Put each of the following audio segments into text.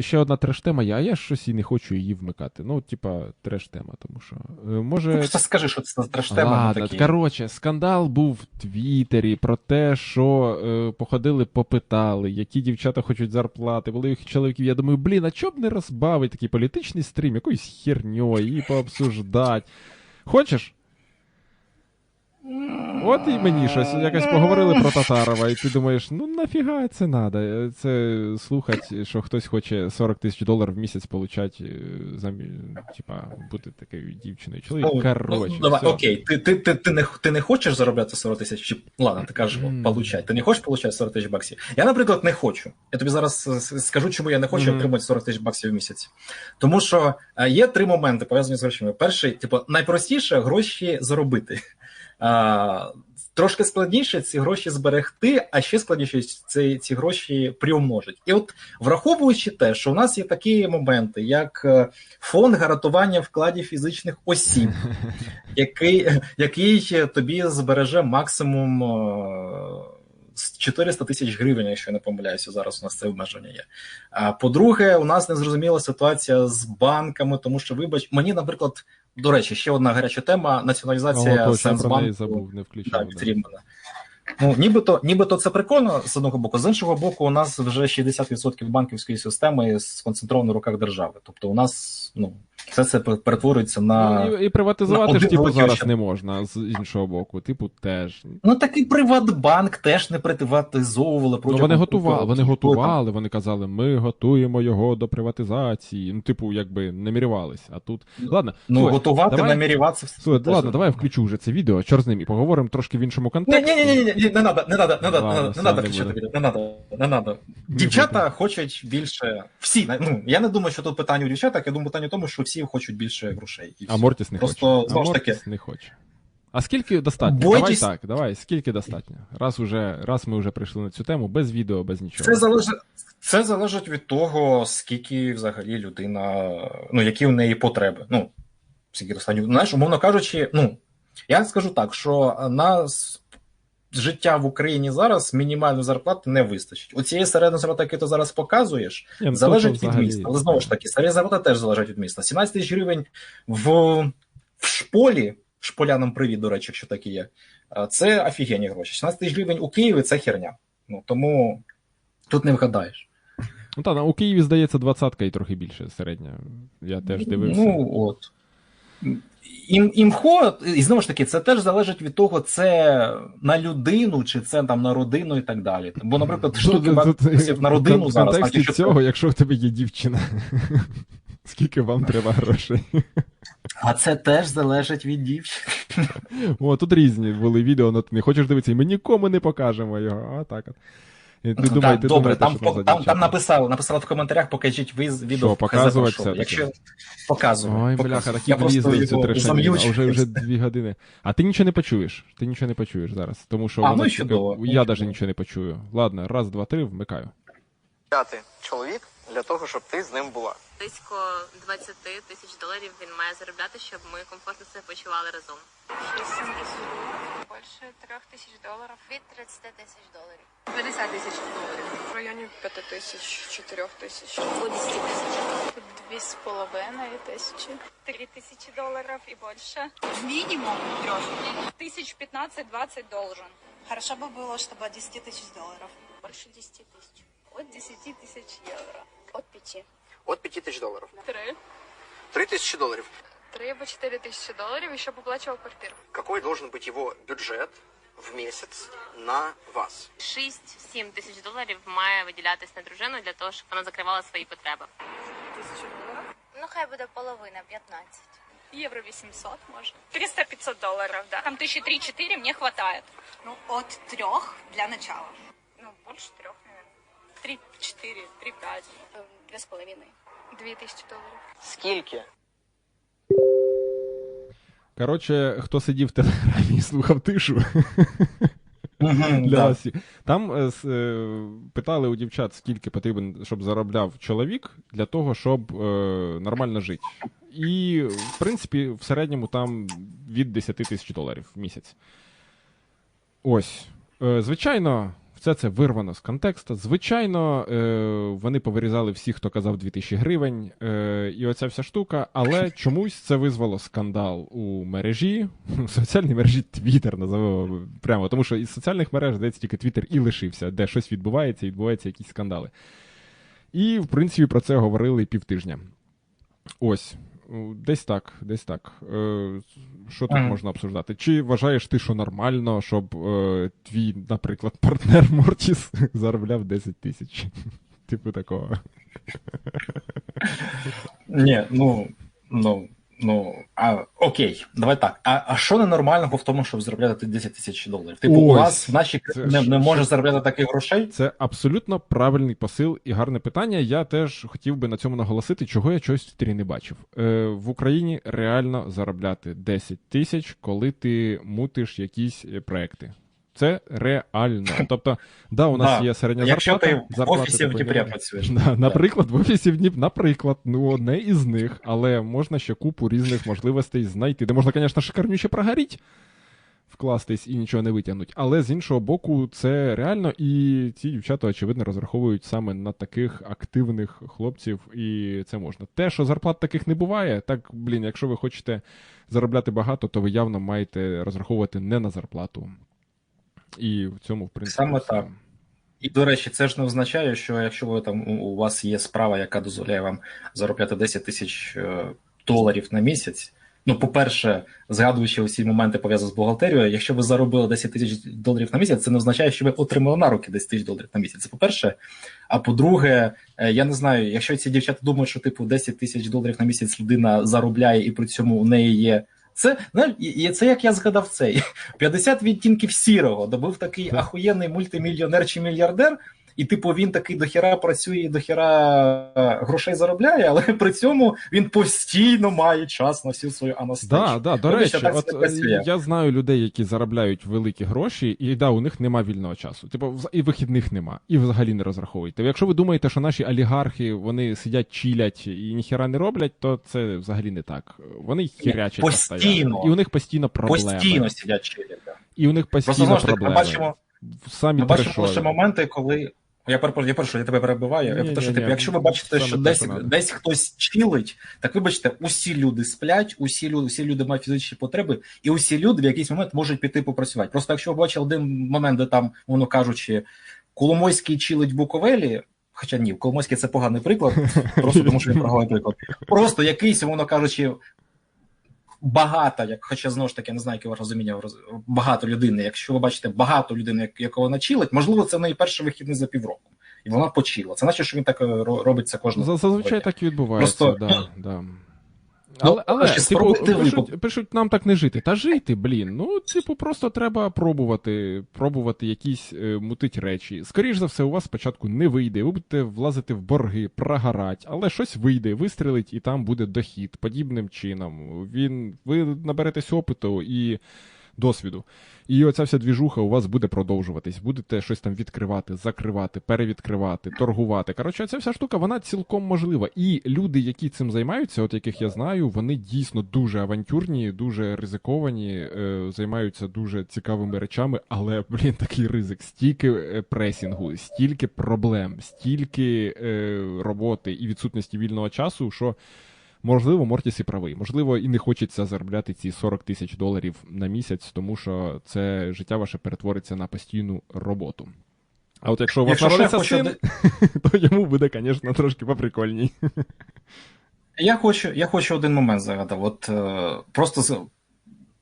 ще одна треш-тема, я, я щось і не хочу її вмикати. Ну, типа, треш-тема, тому що. е, Може. Просто скажи, що це за треш-тема Ладно, такі. коротше, скандал був в Твіттері про те, що е, походили, попитали, які дівчата хочуть зарплати, були їх чоловіків. Я думаю, блін, а чо б не розбавить такий політичний стрім, якоюсь херньою, і пообсуждать. Хочеш? От і мені щось якось поговорили про Татарова, і ти думаєш, ну нафіга це надо? Це слухати, що хтось хоче 40 тисяч доларів в місяць получати, е, замі... типа, бути такою дівчиною. Чоловік, Ну, коротше. ну, давай, окей, ти, ти, ти, ти, не, ти не хочеш заробляти 40 тисяч? Чи... Ладно, ти кажеш, Мгм. получай. Ти не хочеш получати 40 тисяч баксів? Я, наприклад, не хочу. Я тобі зараз скажу, чому я не хочу Мгм. отримати 40 тисяч баксів в місяць. Тому що е, є три моменти пов'язані з грошима. Перший, типу, найпростіше гроші заробити. Трошки складніше ці гроші зберегти, а ще складніше ці, ці гроші приумножити. І от враховуючи те, що у нас є такі моменти, як е, фонд гарантування вкладів фізичних осіб, який, який тобі збереже максимум е, 400 тисяч гривень, якщо я не помиляюся, зараз у нас це обмеження є. А по-друге, у нас незрозуміла ситуація з банками, тому що, вибач, мені, наприклад, до речі, ще одна гаряча тема націоналізація О, Сенсбанку. забув, не включив. Да, да. Ну, нібито, нібито це прикольно з одного боку. З іншого боку, у нас вже 60% банківської системи сконцентровано в руках держави. Тобто, у нас ну, все це перетворюється на. Ну, і, і приватизувати на ж типу зараз не можна з іншого боку. Типу, теж. Ну такий Приватбанк теж не приватизовували Ну, вони готували, вони готували, вони казали, ми готуємо його до приватизації. Ну, типу, якби намірювались. А тут. Ладно, Ну, слухай, готувати, давай- намірюватися. все слухай, ладно, давай я включу вже це відео, чор з ним, і поговоримо трошки в іншому Ні, контексті. ні, ні, ні, ні, не надо, не надо, не надо, не надо не включати відео, не надо, не надо. Дівчата хочуть більше. Всі, ну я не думаю, що тут питання у дівчатах, я думаю, питання в тому, що всі хочуть більше грошей. І А. Мортіс не Просто, хоче. ж таки- не хоче. А скільки достатньо? Бойтесь- Давай так, давай, скільки достатньо? Раз уже, раз ми вже прийшли на цю тему, без відео, без нічого. Це залежить, це залежить від того, скільки взагалі людина, ну які в неї потреби. Ну, скільки достатньо. Знаєш, умовно кажучи, ну я скажу так, що на с- життя в Україні зараз мінімальної зарплати не вистачить. У цієї середньої зарплати, яку ти зараз показуєш, ну, залежить від взагалі, міста. Але знову ж таки, середня зарплата теж залежить від міста. 17 тисяч гривень в, в шполі, шполянам привіт, до речі, якщо такі є. Це офігенні гроші. 17 тисяч гривень у Києві це херня. Ну тому тут не вгадаєш. Ну так, у Києві здається двадцятка і трохи більше середня. Я теж дивився. Ну от. Ім, імхо, і знову ж таки, це теж залежить від того, це на людину, чи це там на родину і так далі. Бо, наприклад, штуки Тут- тут- на родину в зараз. контексті значить, що- цього, якщо в тебе є дівчина, скільки вам треба грошей? А це теж залежить від дівчини. О, тут різні були відео, але ти не хочеш дивитися, і ми нікому не покажемо його. А так от. Ну, так, ти добре, думаєте, там, що там, по- там, там написали, написали в коментарях, покажіть ви з- відео Що, показувати все-таки? Якщо показую. Ой, бляха, такі влізли в цю трешину, а вже, вже дві години. А ти нічого не почуєш. Ти нічого не почуєш зараз. Тому що А, воно ну чудово, ну я навіть нічого не почую. Ладно, раз, два, три, вмикаю. чоловік для того, щоб ти з ним була Близько 20 тисяч доларів він має заробляти, щоб ми комфортно себе почували разом. 8 тисяч доларів. Більше 3 тисяч доларів. Від 30 тисяч доларів. 50 тисяч доларів. В районі 5 тисяч, 4 тисяч. До 10 тисяч. Дві з половиною тисячі. 3 тысячи долларов и больше. Минимум трех. Тысяч 15-20 должен. Хорошо бы было, чтобы от 10 тысяч долларов. Більше 10 тисяч. От 10 тысяч евро. От 5. От 5 тисяч доларів. Три. 3 тисячі доларів. Три або чотири тисячі доларів і щоб оплачував квартиру. Какой должен быть его бюджет в месяц на вас? 6-7 тисяч доларів має виділятись на дружину для того, щоб вона закривала свої потреби. Тисячу доларів. Ну, хай буде половина, 15. Евро 800, может. 300-500 долларов, да. Там тысячи 3-4 мне хватает. Ну, от трех для начала. Ну, больше трех, наверное. 3-4, 3-5. Дві з половиною. Дві тисячі доларів. Скільки? Коротше, хто сидів в телеграмі і слухав тишу. Для да. Там е, с- е, питали у дівчат, скільки потрібен, щоб заробляв чоловік для того, щоб е, нормально жити. І, в принципі, в середньому там від 10 тисяч доларів в місяць. Ось. Е, звичайно, Все це вирвано з контексту. Звичайно, е, вони повирізали всіх, хто казав 2000 гривень, е, і оця вся штука, але чомусь це визвало скандал у мережі, в соціальній мережі Twitter, називаємо прямо, тому що із соціальних мереж, здається, тільки Twitter і лишився, де щось відбувається, і відбуваються якісь скандали. І, в принципі, про це говорили півтижня. Ось. Ну, Десь так, десь так. Е, що тут Ага. можна обсуждати? Чи вважаєш ти, що нормально, щоб е, твій, наприклад, партнер Мортіс заробляв 10 тисяч? Типу такого. Ні, ну, ну, ну, а, окей, давай так. А, а що ненормального в тому, щоб заробляти 10 тисяч доларів? Типу, у Ось. вас в нашій країні не, не може заробляти таких грошей? Це абсолютно правильний посил і гарне питання. Я теж хотів би на цьому наголосити, чого я чогось в Твіттері не бачив. Е, в Україні реально заробляти 10 тисяч, коли ти мутиш якісь е, проекти. Це реально. Тобто, да, у нас Да. є середня Якщо зарплата. ти в офісі в Дніпрі працюєш. Да, наприклад, в офісі в Дніп, наприклад, ну одне із них, але можна ще купу різних можливостей знайти, де можна, звісно, шикарнюче прогоріть, вкластись і нічого не витягнуть. Але з іншого боку, це реально, і ці дівчата, очевидно, розраховують саме на таких активних хлопців, і це можна. Те, що зарплат таких не буває, так, блін, якщо ви хочете заробляти багато, то ви явно маєте розраховувати не на зарплату. І в цьому, в принципі, Саме все. так. І, до речі, це ж не означає, що якщо ви там у- вас є справа, яка дозволяє вам заробляти 10 тисяч е, доларів на місяць. Ну, по-перше, згадуючи усі моменти пов'язані з бухгалтерією, якщо ви заробили 10 тисяч доларів на місяць, це не означає, що ви отримали на руки 10 тисяч доларів на місяць. Це по-перше. А по-друге, е, я не знаю, якщо ці дівчата думають, що типу 10 тисяч доларів на місяць людина заробляє, і при цьому у неї є. Це і це як я згадав цей 50 відтінків сірого. Добив такий ахуєнний мультимільйонер чи мільярдер, і типу він такий дохіра працює, і дохіра е, грошей заробляє, але при цьому він постійно має час на всю свою Анастасію. Да, да, до речі, так от я знаю людей, які заробляють великі гроші, і да, у них нема вільного часу. Типу, і вихідних нема, і взагалі не розраховуйте. Якщо ви думаєте, що наші олігархи вони сидять, чилять і ніхіра не роблять, то це взагалі не так. Вони хірячать постійно. постійно. І у них постійно проблеми. Постійно сидять чилять. Да. І у них постійно ж таки, ми бачимо, Самі ми бачимо лише моменти, коли. Я перепрошую, я перепрошую, я тебе перебиваю. Я Ні, що ні, типу, ні, якщо ви бачите, що десь надо. десь хтось чилить, так вибачте, усі люди сплять, усі люди, усі люди мають фізичні потреби, і усі люди в якийсь момент можуть піти попрацювати. Просто якщо ви бачили один момент, де там, воно кажучи, Коломойський чилить в Буковелі. Хоча ні, Коломойський це поганий приклад, просто тому що він поганий приклад. Просто якийсь, воно кажучи, багато, як хоча знову ж таки я не знаю, яке розуміння роз- багато людини. Якщо ви бачите багато людини, як- якого вона чилить, можливо, це в неї перший вихідний за півроку. І вона почила. Це значить, що він так робиться ро- робить це кожного. За- Зазвичай так і відбувається, Просто, да, да. Ну, Але, але типу, пишуть, пишуть, нам так не жити. Та жити, блін. Ну, типу, просто треба пробувати, пробувати якісь е, мутить речі. Скоріше за все, у вас спочатку не вийде. Ви будете влазити в борги, прогорать, але щось вийде, вистрілить, і там буде дохід. Подібним чином. Він, ви наберетесь опиту і досвіду. І оця вся двіжуха у вас буде продовжуватись. Будете щось там відкривати, закривати, перевідкривати, торгувати. Коротше, ця вся штука, вона цілком можлива. І люди, які цим займаються, от яких я знаю, вони дійсно дуже авантюрні, дуже ризиковані, е, займаються дуже цікавими речами, але, блін, такий ризик. Стільки е, пресінгу, стільки проблем, стільки е, роботи і відсутності вільного часу, що. Можливо, Мортіс і правий. Можливо, і не хочеться заробляти ці 40 тисяч доларів на місяць, тому що це життя ваше перетвориться на постійну роботу. А от якщо у вас народиться хочу син, то йому буде, звісно, трошки поприкольній. Я хочу, я хочу один момент загадав. От е, просто з-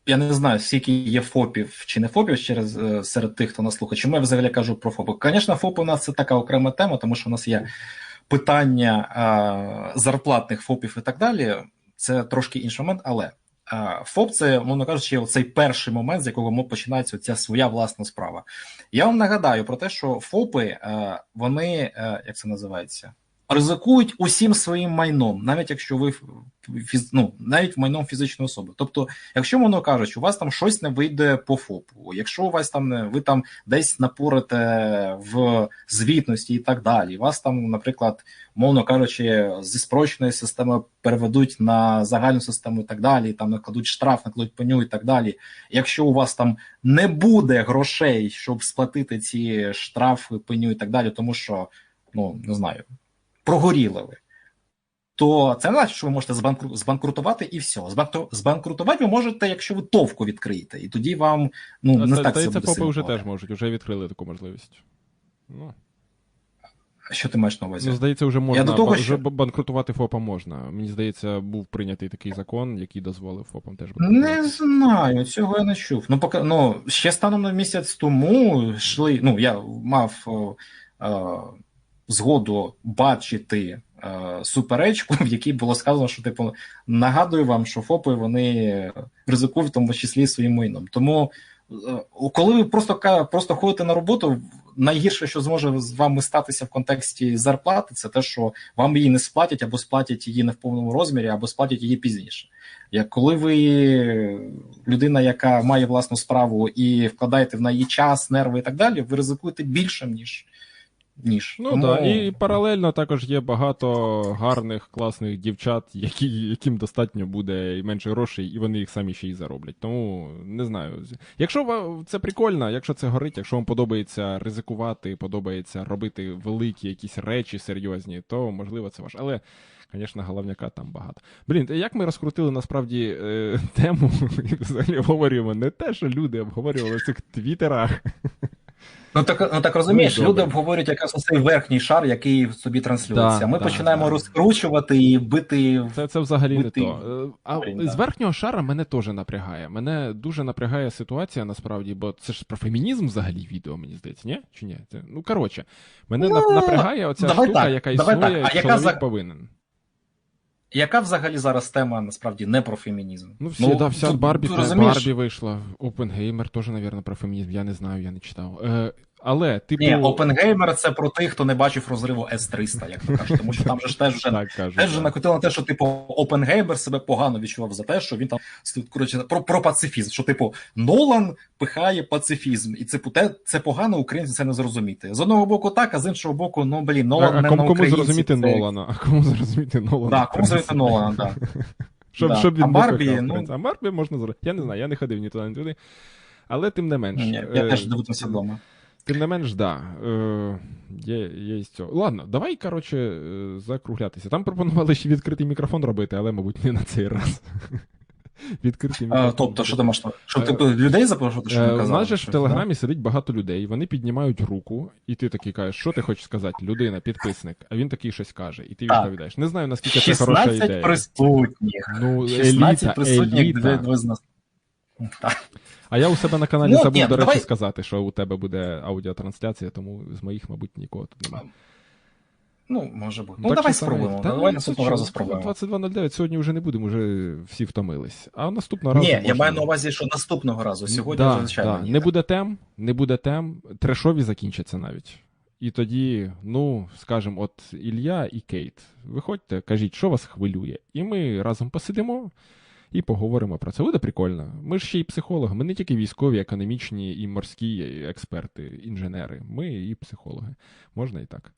я не знаю, скільки є ФОПів чи не ФОПів через е, серед тих, хто нас слухає. Чому я взагалі кажу про ФОПи? Звісно, ФОПи у нас це така окрема тема, тому що у нас є питання е, зарплатних ФОПів і так далі. Це трошки інший момент, але е, ФОП це, мовно кажучи, цей перший момент, з якого починається ця своя власна справа. Я вам нагадаю про те, що ФОПи, е, вони, як це називається? Ризикують усім своїм майном, навіть якщо ви ну, навіть майном фізичної особи. Тобто, якщо воно кажуть, у вас там щось не вийде по ФОПу, якщо у вас там не ви там десь напорите в звітності і так далі, вас там, наприклад, мовно кажучи, зі спрощеної системи переведуть на загальну систему і так далі, там накладуть штраф, накладуть пеню і так далі. Якщо у вас там не буде грошей, щоб сплатити ці штрафи, пеню і так далі, тому що ну не знаю, прогоріли ви. То це не значить, що ви можете збанкру... збанкрутувати і все. Збанкру... Збанкрутувати ви можете, якщо ви товку відкриєте, і тоді вам ну не так це буде ФОПи вже теж можуть, вже відкрили таку можливість. Ну, Що ти маєш на увазі? ну здається, вже можна до того, що- вже банкрутувати ФОПа можна. Мені здається, був прийнятий такий закон, який дозволив ФОПам теж Не знаю, цього я не чув. Ну, поки ну ще станом на місяць тому йшли. Ну, я мав е, згоду бачити е, суперечку, в якій було сказано, що типу нагадую вам, що ФОПи вони ризикують в тому числі своїм майном. Тому, е, коли ви просто просто ходите на роботу, найгірше, що зможе з вами статися в контексті зарплати, це те, що вам її не сплатять або сплатять її не в повному розмірі, або сплатять її пізніше. Як коли ви людина, яка має власну справу і вкладаєте в неї час, нерви і так далі, ви ризикуєте більше, ніж. Ніж. Ну Тому- так, і паралельно також є багато гарних, класних дівчат, які, яким достатньо буде і менше грошей, і вони їх самі ще й зароблять. Тому не знаю. Якщо це прикольно, якщо це горить, якщо вам подобається ризикувати, подобається робити великі якісь речі серйозні, то можливо це ваш. Але. Звісно, головняка там багато. Блін, як ми розкрутили насправді е, тему і взагалі обговорюємо не те, що люди обговорювали в цих твіттерах. Ну так, ну так розумієш, Ну, люди обговорюють якраз цей верхній шар, який в собі транслюється. Да, ми да, починаємо да. розкручувати і бити. Це, це взагалі не то. Е, А з верхнього шара мене теж напрягає. Мене дуже напрягає ситуація насправді, бо це ж про фемінізм взагалі відео, мені здається, ні? Чи ні? Це, ну коротше, мене Ну, напрягає оця давай штука, так, яка давай існує, так. А чоловік за- повинен. Яка взагалі зараз тема насправді не про фемінізм? Ну, всі, да, вся тут- Барбі, ти? Барбі вийшла. Опенгеймер теж, мабуть, про фемінізм. Я не знаю, я не читав. Е, але, типу. Ні, Опенгеймер це про тих, хто не бачив розриву С-300, як то кажуть. Тому що там же ж теж вже так. Теж так. накотило на те, що типу Опенгеймер себе погано відчував за те, що він там коротше, про, про пацифізм. Що, типу, Нолан пихає пацифізм, і типу, те, це погано, українці це не зрозуміти. З одного боку, так, а з іншого боку, ну блін, Нолан а, а не кому, на кому зрозуміти це- Нолана? А кому зрозуміти Нолана? Да, кому зрозуміти Нолана, так. Щоб, Да. щоб він А Барбі, пихав, ну- А Барбі можна зробити. Я не знаю, я не ходив ні туди, ні туди. Але тим не менш. Ні, я е, теж дивитимуся вдома. Тим не менш, да. Е, є, є із цього. Ладно, давай, коротше, е, закруглятися. Там пропонували ще відкритий мікрофон робити, але, мабуть, не на цей раз. Відкритий А, мікрофон. тобто, що ти можеш? Що Е, типу людей запрошувати, що Е, не У нас же ж в Телеграмі сидить багато людей, вони піднімають руку, і ти такий кажеш, що ти хочеш сказати, людина, підписник, а він такий щось каже, і ти відповідаєш. Не знаю, наскільки це хороша 16 ідея. присутніх. Ну, 16 еліта, присутніх, еліта. Так. А я у себе на каналі Ну, забув, ні, до речі, давай- сказати, що у тебе буде аудіотрансляція, тому з моїх, мабуть, нікого тут немає. Ну, може бути. Ну, так давай спробуємо. Та, Давай ну, наступного разу спробуємо. 22.09 сьогодні вже не будемо, вже всі втомились. А наступного разу. Ні, можна... я маю на увазі, що наступного разу. Сьогодні да, вже звичайно. да. ні. Не буде тем, не буде тем, трешові закінчаться навіть. І тоді, ну, скажімо, от Ілля і Кейт, виходьте, кажіть, що вас хвилює. І ми разом посидимо і поговоримо про це. Буде прикольно. Ми ж ще й психологи. Ми не тільки військові, економічні і морські експерти, інженери. Ми і психологи. Можна і так.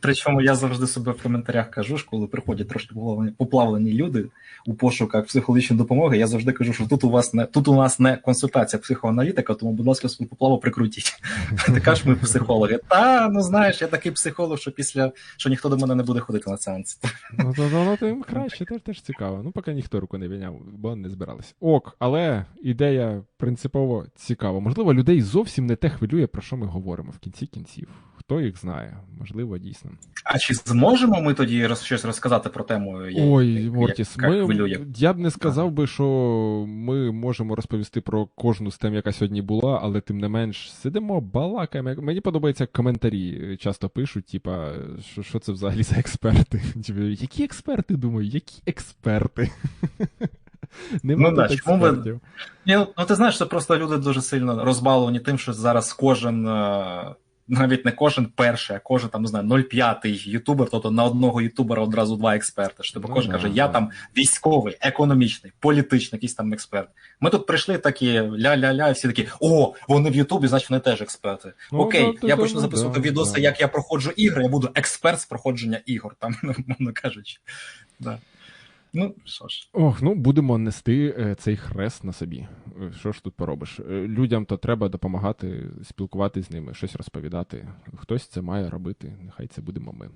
Причому я завжди себе в коментарях кажу, ж, коли приходять трошки поплавлені, люди у пошуках психологічної допомоги, я завжди кажу, що тут у вас не тут у нас не консультація психоаналітика, тому, будь ласка, свою поплаву прикрутіть. Така ж ми психологи. Та ну знаєш, я такий психолог, що після що ніхто до мене не буде ходити на сеанс. Ну, то, то їм краще, теж, теж цікаво. Ну, поки ніхто руку не віняв, бо не збиралися. Ок, але ідея принципово цікава. Можливо, людей зовсім не те хвилює, про що ми говоримо в кінці кінців. Хто їх знає? Можливо, дійсно. А чи зможемо ми тоді роз, щось розказати про тему? Ой, як- Мортіс, яка ми, хвилює? я б не сказав би, що ми можемо розповісти про кожну з тем, яка сьогодні була, але тим не менш сидимо, балакаємо. Мені подобається як коментарі часто пишуть, типа, що, що це взагалі за експерти? Типу, які експерти думаю, які експерти? Нема Ну да, чому ви- Ні, ну, ну ти знаєш, що просто люди дуже сильно розбаловані тим, що зараз кожен. Навіть не кожен перший, а кожен там не знаю, 0,5 ютубер, тобто на одного ютубера одразу два експерти. Що типу, Ну кожен да, каже, я да. там військовий, економічний, політичний, якийсь там експерт. Ми тут прийшли такі ля-ля-ля, і всі такі: о, вони в Ютубі, значить вони теж експерти. Ну, Окей, да, я почну записувати відоси, як я проходжу ігри, я буду експерт з проходження ігор, там, мовно кажучи. Да. Ну, що ж. Ох, ну будемо нести е, цей хрест на собі. Е, Що ж тут поробиш? Е, Людям то треба допомагати, спілкуватися з ними, щось розповідати. Хтось це має робити. Нехай це будемо ми.